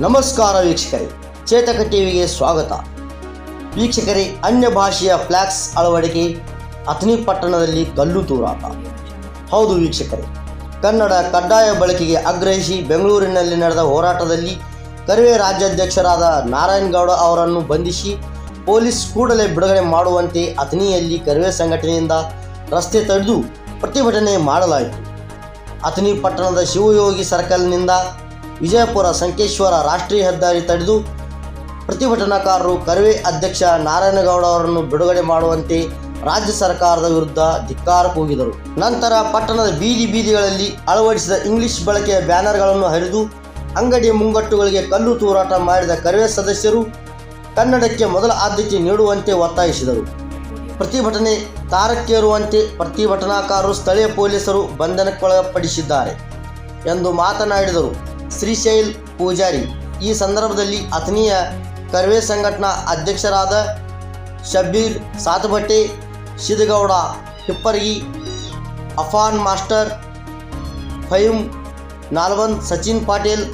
ನಮಸ್ಕಾರ ವೀಕ್ಷಕರೇ. ಚೇತಕ ಟಿವಿಗೆ ಸ್ವಾಗತ. ವೀಕ್ಷಕರೇ, ಅನ್ಯ ಭಾಷೆಯ ಫ್ಲ್ಯಾಕ್ಸ್ ಅಳವಡಿಕೆ ಅಥಣಿ ಪಟ್ಟಣದಲ್ಲಿ ಗಲ್ಲು ತೂರಾಟ. ಹೌದು ವೀಕ್ಷಕರೇ, ಕನ್ನಡ ಕಡ್ಡಾಯ ಬಳಕೆಗೆ ಆಗ್ರಹಿಸಿ ಬೆಂಗಳೂರಿನಲ್ಲಿ ನಡೆದ ಹೋರಾಟದಲ್ಲಿ ಕರವೇ ರಾಜ್ಯಾಧ್ಯಕ್ಷರಾದ ನಾರಾಯಣಗೌಡ ಅವರನ್ನು ಬಂಧಿಸಿ ಪೊಲೀಸ್ ಕೂಡಲೇ ಬಿಡುಗಡೆ ಮಾಡುವಂತೆ ಅಥಣಿಯಲ್ಲಿ ಕರವೇ ಸಂಘಟನೆಯಿಂದ ರಸ್ತೆ ತಡೆದು ಪ್ರತಿಭಟನೆ ಮಾಡಲಾಯಿತು. ಅಥಣಿ ಪಟ್ಟಣದ ಶಿವಯೋಗಿ ಸರ್ಕಲ್ನಿಂದ ವಿಜಯಪುರ ಸಂಕೇಶ್ವರ ರಾಷ್ಟ್ರೀಯ ಹೆದ್ದಾರಿ ತಡೆದು ಪ್ರತಿಭಟನಾಕಾರರು ಕರ್ವೆ ಅಧ್ಯಕ್ಷ ನಾರಾಯಣಗೌಡ ಅವರನ್ನು ಬಿಡುಗಡೆ ಮಾಡುವಂತೆ ರಾಜ್ಯ ಸರ್ಕಾರದ ವಿರುದ್ಧ ಧಿಕ್ಕಾರ ಕೂಗಿದರು. ನಂತರ ಪಟ್ಟಣದ ಬೀದಿ ಬೀದಿಗಳಲ್ಲಿ ಅಳವಡಿಸಿದ ಇಂಗ್ಲಿಷ್ ಬಳಕೆಯ ಬ್ಯಾನರ್ಗಳನ್ನು ಹರಿದು ಅಂಗಡಿ ಮುಂಗಟ್ಟುಗಳಿಗೆ ಕಲ್ಲು ತೂರಾಟ ಮಾಡಿದ ಕರ್ವೆ ಸದಸ್ಯರು ಕನ್ನಡಕ್ಕೆ ಮೊದಲ ಆದ್ಯತೆ ನೀಡುವಂತೆ ಒತ್ತಾಯಿಸಿದರು. ಪ್ರತಿಭಟನೆ ತಾರಕ್ಕೇರುವಂತೆ ಪ್ರತಿಭಟನಾಕಾರರು ಸ್ಥಳೀಯ ಪೊಲೀಸರು ಬಂಧನಕ್ಕೊಳಪಡಿಸಿದ್ದಾರೆ ಎಂದು ಮಾತನಾಡಿದರು. ಶ್ರೀಶೈಲ್ ಪೂಜಾರಿ. ಈ ಸಂದರ್ಭದಲ್ಲಿ ಅಥನಿಯ ಕರ್ವೆ ಸಂಘಟನಾ ಅಧ್ಯಕ್ಷರಾದ ಶಬ್ಬೀರ್ ಸಾತಬಟ್ಟೆ ಸಿದಗೌಡ ಹಿಪ್ಪರ್ಗಿ, ಅಫಾನ್ ಮಾಸ್ಟರ್, ಫೈಮ್ ನಾಲ್ವಂದ್ ಸಚಿನ್ ಪಾಟೀಲ್,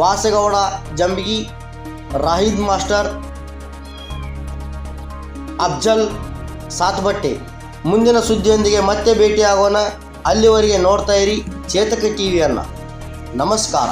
ವಾಸಗೌಡ ಜಂಬಗಿ, ರಾಹಿದ್ ಮಾಸ್ಟರ್, ಅಫ್ಜಲ್ ಸಾತ್ಬಟ್ಟೆ ಮುಂದಿನ ಸುದ್ದಿಯೊಂದಿಗೆ ಮತ್ತೆ ಭೇಟಿಯಾಗೋಣ. ಅಲ್ಲಿವರೆಗೆ ನೋಡ್ತಾ ಇರಿ ಚೇತಕ ಟಿವಿಯನ್ನು ನಮಸ್ಕಾರ